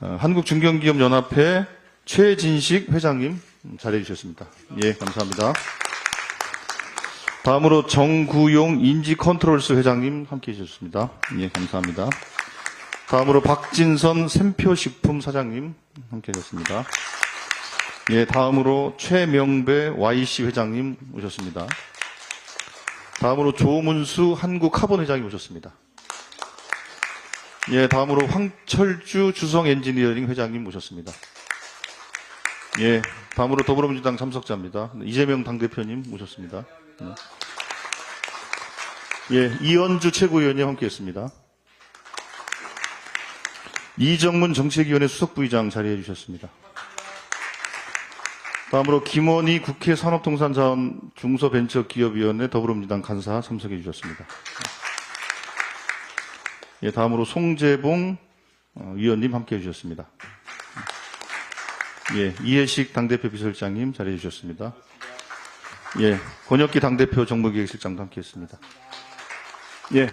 어, 한국중견기업연합회 최진식 회장님 자리해 주셨습니다. 예, 감사합니다. 다음으로 정구용 인지컨트롤스 회장님 함께 해주셨습니다. 예, 감사합니다. 다음으로 박진선 샘표식품 사장님 함께 해주셨습니다. 예, 다음으로 최명배 YC 회장님 오셨습니다. 다음으로 조문수 한국카본 회장님 오셨습니다. 예, 다음으로 황철주 주성 엔지니어링 회장님 모셨습니다. 예, 다음으로 더불어민주당 참석자입니다. 이재명 당대표님 모셨습니다. 네. 예, 이현주 최고위원님 함께 했습니다. 이정문 정책위원회 수석부의장 자리해 주셨습니다. 다음으로 김원희 국회 산업통상자원 중소벤처기업위원회 더불어민주당 간사 참석해 주셨습니다. 예, 다음으로 송재봉 어, 위원님 함께 해주셨습니다. 예, 이해식 당대표 비서실장님 자리해 주셨습니다. 예, 권혁기 당대표 정무기획실장도 함께 했습니다. 예.